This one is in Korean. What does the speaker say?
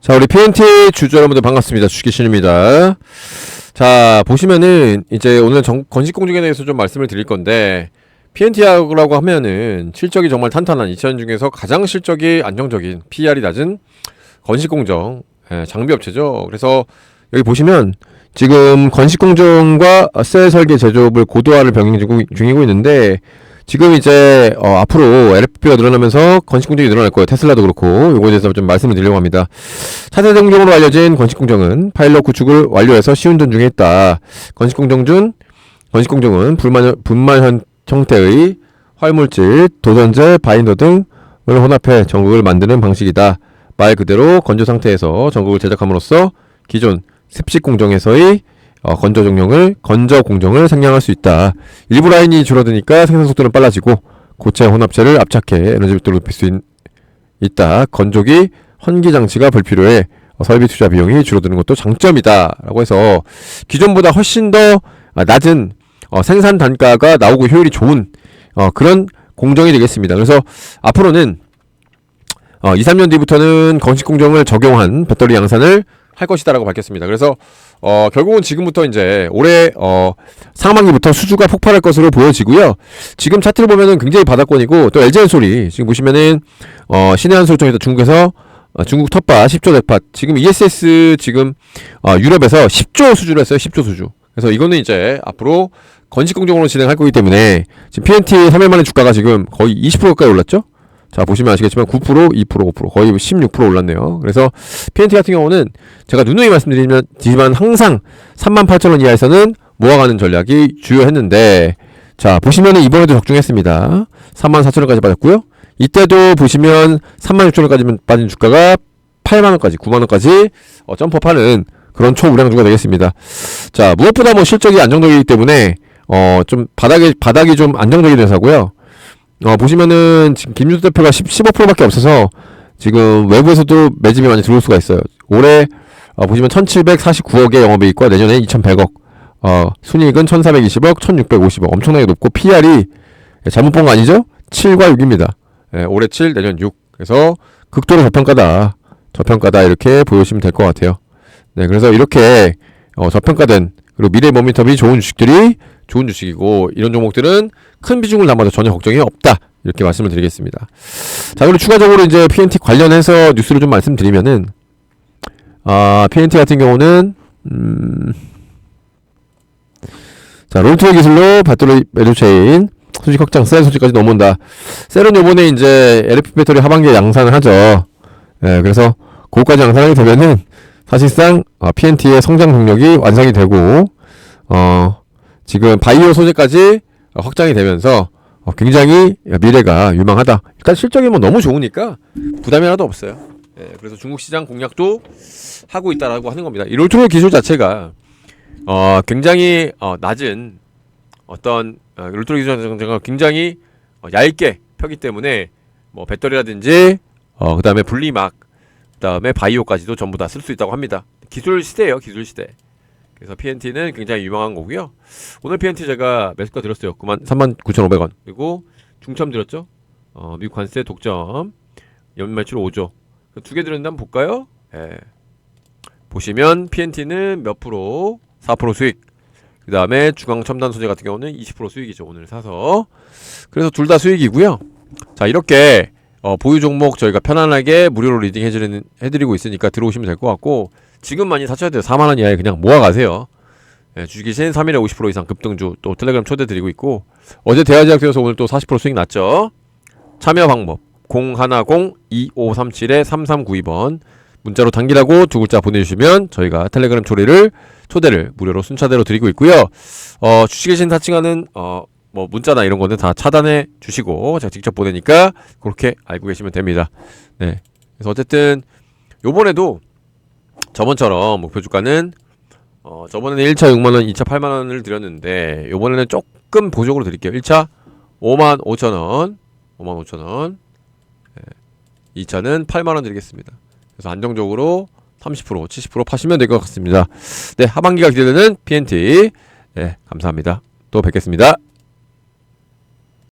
자, 우리 PNT 주주 여러분들 반갑습니다. 주식신입니다. 자, 보시면은 이제 오늘 정, 건식 공중에 대해서 좀 말씀을 드릴 건데 PNT라고 하면은 실적이 정말 탄탄한 2000년 중에서 가장 실적이 안정적인 PER이 낮은 건식 공정 예, 장비 업체죠. 그래서 여기 보시면 지금 건식 공정과 셀 설계 제조업을 고도화를 병행 중- 중이고 있는데 지금 이제 어, 앞으로 LFP가 늘어나면서 건식 공정이 늘어날 거예요. 테슬라도 그렇고 요거에 대해서 좀 말씀을 드리려고 합니다. 차세 공정으로 알려진 건식 공정은 파일럿 구축을 완료해서 시운전 중에 있다. 건식 공정 중 건식 공정은 불만 분말 형태의 활물질, 도전제, 바인더 등을 혼합해 전극을 만드는 방식이다. 말 그대로 건조 상태에서 전극을 제작함으로써 기존 습식 공정에서의 어, 건조 종용을 건조 공정을 생략할 수 있다. 일부 라인이 줄어드니까 생산 속도는 빨라지고 고체 혼합체를 압착해 에너지 빅도를 높일 수 있, 있다. 건조기 환기 장치가 불필요해 어, 설비 투자 비용이 줄어드는 것도 장점이다라고 해서 기존보다 훨씬 더 아, 낮은 어, 생산 단가가 나오고 효율이 좋은 어, 그런 공정이 되겠습니다. 그래서 앞으로는 어, 2, 3년 뒤부터는 건식 공정을 적용한 배터리 양산을 할 것이다라고 밝혔습니다. 그래서 어, 결국은 지금부터 이제 올해 어, 상반기부터 수주가 폭발할 것으로 보여지고요. 지금 차트를 보면은 굉장히 바닥권이고 또 LG 엔솔이 지금 보시면은 어, 신의 한수를 통해서 중국에서 어, 중국 텃밭 10조 대팟 지금 ESS 지금 어, 유럽에서 10조 수주를 했어요. 10조 수주. 그래서 이거는 이제 앞으로 건식 공정으로 진행할 거기 때문에 지금 PNT 3일 만에 주가가 지금 거의 20% 가까이 올랐죠. 자 보시면 아시겠지만 9% 2% 5% 거의 16% 올랐네요. 그래서 PNT 같은 경우는 제가 누누이 말씀드리지만 항상 38,000원 이하에서는 모아가는 전략이 주요했는데 자 보시면은 이번에도 적중했습니다. 34,000원까지 빠졌고요. 이때도 보시면 36,000원까지 빠진 주가가 8만원까지 9만원까지 어, 점퍼파는 그런 초우량주가 되겠습니다. 자 무엇보다 뭐 실적이 안정적이기 때문에 어 좀 바닥이 바닥이 좀 안정적인 회사고요. 어 보시면은 지금 김유수 대표가 10, 15%밖에 없어서 지금 외부에서도 매집이 많이 들어올 수가 있어요. 올해 어, 보시면 1,749억의 영업이익과 내년에 2,100억, 어, 순이익은 1,420억, 1,650억, 엄청나게 높고 PR이 잘못 본 거 아니죠? 7과 6입니다. 예, 올해 7, 내년 6. 그래서 극도로 저평가다, 저평가다 이렇게 보시면 될 것 같아요. 네, 그래서 이렇게 어, 저평가된 그리고 미래 모멘텀이 좋은 주식들이 좋은 주식이고 이런 종목들은 큰 비중을 담아도 전혀 걱정이 없다 이렇게 말씀을 드리겠습니다. 자 그리고 추가적으로 이제 PNT 관련해서 뉴스를 좀 말씀드리면은 아 PNT 같은 경우는 음, 자 롤트웨이 기술로 배터리 매도 체인 수직 확장 셀 수직까지 넘어온다. 셀은 요번에 이제 LFP 배터리 하반기에 양산을 하죠. 예, 그래서 그거까지 양산하게 되면은 사실상 어, PNT의 성장 동력이 완성이 되고 어 지금 바이오 소재까지 어, 확장이 되면서 어, 굉장히 미래가 유망하다. 일단 실적이 뭐 너무 좋으니까 부담이 하나도 없어요. 예, 그래서 중국 시장 공략도 하고 있다라고 하는 겁니다. 이 롤트로 기술 자체가 어, 굉장히 어, 낮은 어떤 어, 롤트로 기술 자체가 굉장히 어, 얇게 펴기 때문에 뭐 배터리라든지 어, 그다음에 분리막 그다음에 바이오까지도 전부 다 쓸 수 있다고 합니다. 기술 시대예요, 기술 시대. 그래서 PNT는 굉장히 유망한 거고요. 오늘 PNT 제가 매수가 드렸어요. 9만 39,500원. 그리고 중점 드렸죠. 어, 미국 관세 독점 연말 매출 5조. 두 개 드렸는데 한번 볼까요? 예. 보시면 PNT는 몇 프로? 4% 수익. 그 다음에 중앙 첨단 소재 같은 경우는 20% 수익이죠. 오늘 사서. 그래서 둘 다 수익이고요. 자 이렇게 어, 보유 종목 저희가 편안하게 무료로 리딩 해드리는, 해드리고 있으니까 들어오시면 될 것 같고 지금 많이 사셔야 돼요. 4만원 이하에 그냥 모아가세요. 예, 주식이신 3일에 50% 이상 급등주 또 텔레그램 초대 드리고 있고 어제 대화 제약되어서 오늘 또 40% 수익 났죠. 참여 방법 010-2537-3392번 문자로 단기라고 두 글자 보내주시면 저희가 텔레그램 초대를 초대를 무료로 순차대로 드리고 있고요. 어, 주식이신 사칭하는 어, 뭐 문자나 이런 거는 다 차단해 주시고 제가 직접 보내니까 그렇게 알고 계시면 됩니다. 네. 그래서 어쨌든 요번에도 저번처럼 목표 주가는 어 저번에는 1차 6만 원, 2차 8만 원을 드렸는데 요번에는 조금 보조적으로 드릴게요. 1차 5만 5천 원, 5만 5천 원. 예. 2차는 8만 원 드리겠습니다. 그래서 안정적으로 30% 70% 파시면 될 것 같습니다. 네, 하반기가 기대되는 PNT. 네, 감사합니다. 또 뵙겠습니다.